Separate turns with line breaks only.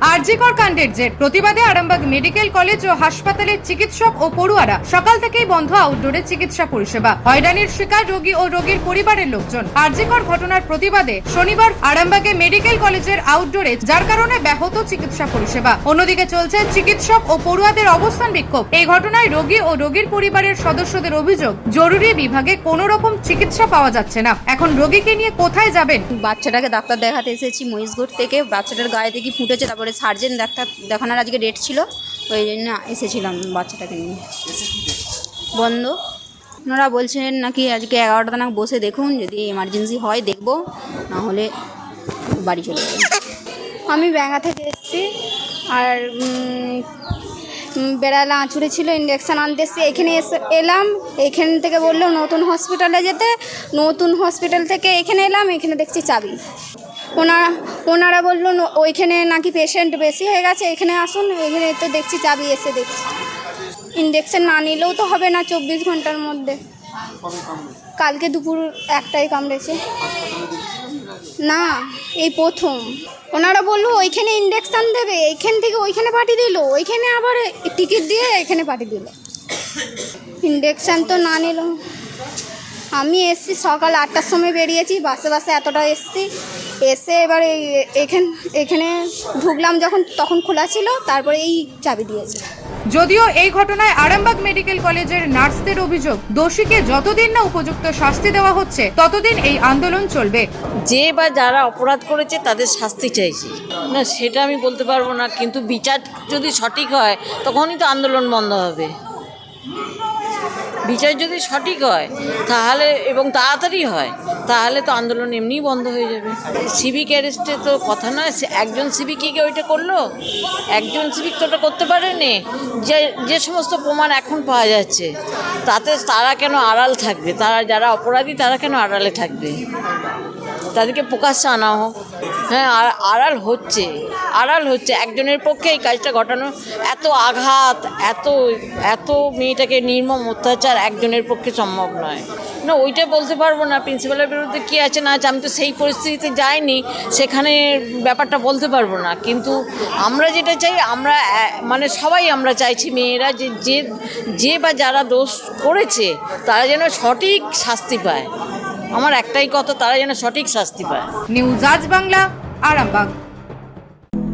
আরজিকর কাণ্ডের জের। প্রতিবাদে আরামবাগ মেডিকেল কলেজ ও হাসপাতালের চিকিৎসক ও পড়ুয়ারা সকাল থেকেই বন্ধ আউটডোরে চিকিৎসা পরিষেবা। হয়রানির শিকার রোগী ও রোগীর পরিবারের লোকজন। আরজিকর ঘটনার প্রতিবাদে শনিবার আরামবাগে মেডিকেল কলেজের আউটডোরে, যার কারণে ব্যাহত চিকিৎসা পরিষেবা। অন্যদিকে চলছে চিকিৎসক ও পড়ুয়াদের অবস্থান বিক্ষোভ। এই ঘটনায় রোগী ও রোগীর পরিবারের সদস্যদের অভিযোগ, জরুরি বিভাগে কোনো রকম চিকিৎসা পাওয়া যাচ্ছে না। এখন রোগীকে নিয়ে কোথায় যাবেন?
বাচ্চাটাকে ডাক্তার দেখাতে এসেছি মহিষগড় থেকে। বাচ্চাটার গায়ে থেকে ফুটেছে, তারপরে সার্জেন ডাক্তার দেখানোর আজকে ডেট ছিল ওই জন্য এসেছিলাম বাচ্চাটাকে নিয়ে। বন্ধ। ওনারা বলছেন নাকি আজকে এগারোটা নাক বসে দেখুন, যদি এমার্জেন্সি হয় দেখব না হলে বাড়ি চলে যাবেন
আমি ব্যাঙ্গা থেকে এসেছি, আর বেড়ালা আঁচুড়ে ছিল ইঞ্জেকশান আনতে এসেছি, এখানে এসে এলাম, এখান থেকে বলল নতুন হসপিটালে যেতে, নতুন হসপিটাল থেকে এখানে এলাম, এখানে দেখছি চাবি। ওনারা ওনারা বলল ওইখানে নাকি পেশেন্ট বেশি হয়ে গেছে, এখানে আসুন, এখানে তো দেখছি চাবি এসে দেখছি। ইঞ্জেকশন না নিলেও তো হবে না চব্বিশ ঘণ্টার মধ্যে। কালকে দুপুর একটাই কামড়েছে। না, এই প্রথম। ওনারা বলল, ওইখানে ইন্ডেকশন দেবে এইখান থেকে ওইখানে পাঠিয়ে দিল, ওইখানে আবার টিকিট দিয়ে এখানে পাঠিয়ে দিল। ইন্ডেকশন তো না নিল। আমি এসছি সকাল আটটার সময় বেরিয়েছি, বাসে বাসে এতটা এসছি। এসে এবার এই- এখান এখানে ঢুকলাম যখন তখন খোলা ছিল তারপরে এই চাবি দিয়েছে।
যদিও এই ঘটনায় আরামবাগ মেডিকেল কলেজের নার্সদের অভিযোগ দোষীকে যতদিন না উপযুক্ত শাস্তি দেওয়া হচ্ছে ততদিন এই আন্দোলন চলবে।
যে বা যারা অপরাধ করেছে তাদের শাস্তি চাইছি। না সেটা আমি বলতে পারব না কিন্তু বিচার যদি সঠিক হয় তখনই তো আন্দোলন বন্ধ হবে। বিচার যদি সঠিক হয়, তাহলে এবং তাড়াতাড়ি হয়, তাহলে তো আন্দোলন এমনিই বন্ধ হয়ে যাবে। সিভিক অ্যারেস্টে তো কথা নয় একজন সিভিকই কি ওইটা করল? একজন সিভিক তো ওটা করতে পারেনি। যে যে সমস্ত প্রমাণ এখন পাওয়া যাচ্ছে, তাতে তারা কেন আড়াল থাকবে? তারা যারা অপরাধী, তারা কেন আড়ালে থাকবে? তাদেরকে প্রকাশ্যে আনা হোক। হ্যাঁ আর আড়াল হচ্ছে আড়াল হচ্ছে। একজনের পক্ষে এই কাজটা ঘটানো এত আঘাত, এত এত মেয়েটাকে নির্মম অত্যাচার একজনের পক্ষে সম্ভব নয়। না, ওইটা বলতে পারব না। প্রিন্সিপালের বিরুদ্ধে কী আছে, না আছে, আমি তো সেই পরিস্থিতিতে যাইনি, সেখানে ব্যাপারটা বলতে পারব না। কিন্তু আমরা যেটা চাই, আমরা মানে সবাই আমরা চাইছি মেয়েরা যে যে বা যারা দোষ করেছে, তারা যেন সঠিক শাস্তি পায়। আমার একটাই কথা তারা যেন সঠিক শাস্তি পায়।
নিউজ আজ বাংলা আরামবাগ।